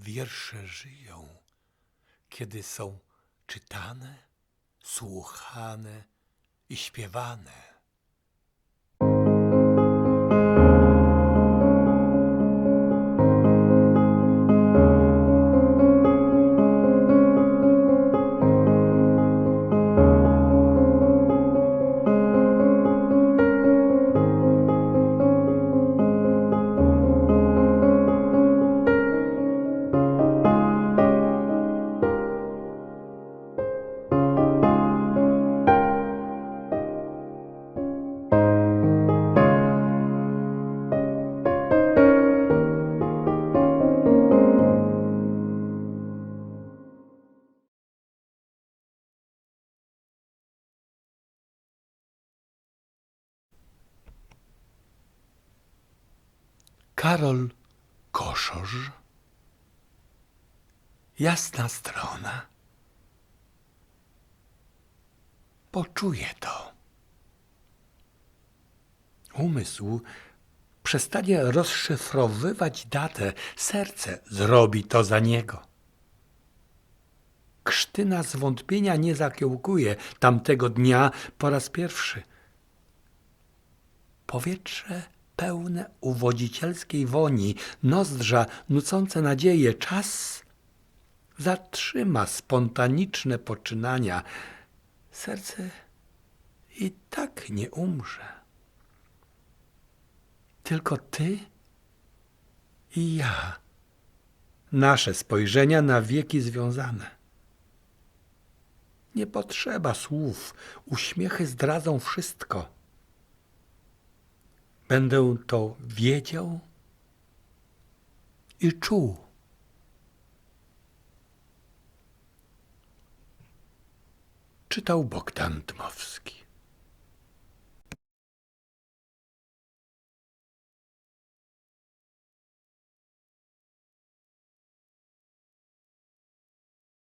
Wiersze żyją, kiedy są czytane, słuchane i śpiewane. Karol Koszorz Jasna strona Poczuje to. Umysł przestanie rozszyfrowywać datę, serce zrobi to za niego. Krztyna zwątpienia nie zakiełkuje tamtego dnia po raz pierwszy. Powietrze pełne uwodzicielskiej woni, nozdrza nucące nadzieję, czas zatrzyma spontaniczne poczynania. Serce i tak nie umrze. Tylko ty i ja, nasze spojrzenia na wieki związane. Nie potrzeba słów, uśmiechy zdradzą wszystko. Będę to wiedział i czuł. Czytał Bogdan Dmowski.